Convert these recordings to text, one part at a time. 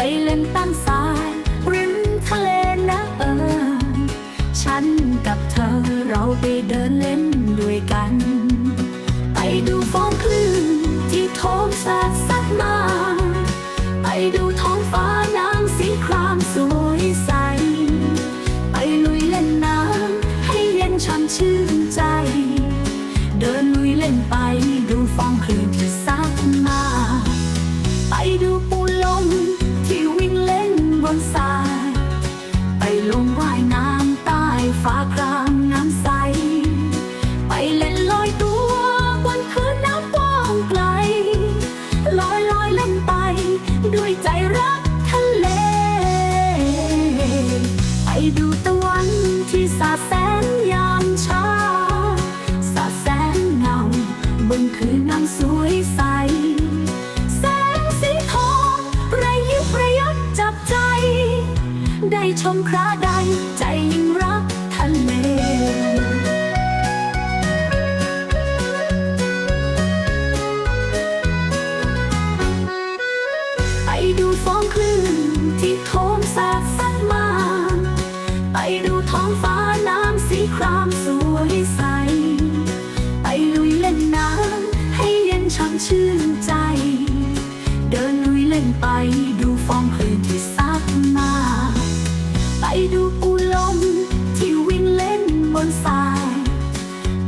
ไปเล่นตั้งสายริมทะเลนะเออ ฉันกับเธอเราไปเดินเล่นด้วยกัน ไปดูฟองคลื่นที่โทมซัดซัดมา ไปดูท้องฟ้าน้ำสีครามสวยใส ไปลุยเล่นน้ำให้เย็นช่ำชื่นใจ เดินลุยเล่นไปดูฟองคลื่นที่ซัดมา ดูตะวันที่สาดแสงยามเช้าสาดแสงเงาบนคืนน้ำสวยใส แสงสีทองระยิบระยับจับใจ ได้ชมคราใดใจยิ่งรักทะเล ชื่นใจ เดินลุยเล่นไปดูฟองคลื่นที่ซัดมา ไปดูปูลมที่วิ่งเล่นบนทราย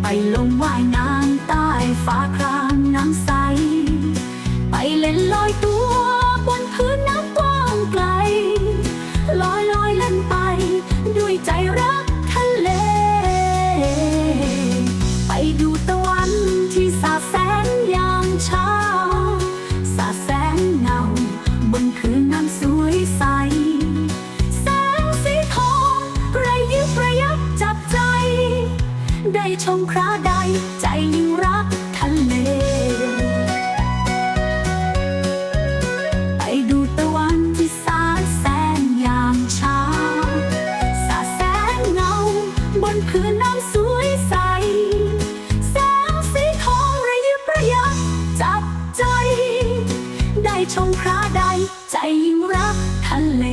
ไปลงว่ายน้ำใต้ฟ้าครามน้ำใส ไปเล่นลอยตัว ชมคราใด ใจยิ่งรักทะเล ไปดูตะวันที่สาดแสงยามเช้า สาดแสงเงา บนพื้นน้ำสวยใส แสงสีทองระยิบระยับจับใจ ได้ชมคราใด ใจยิ่งรักทะเล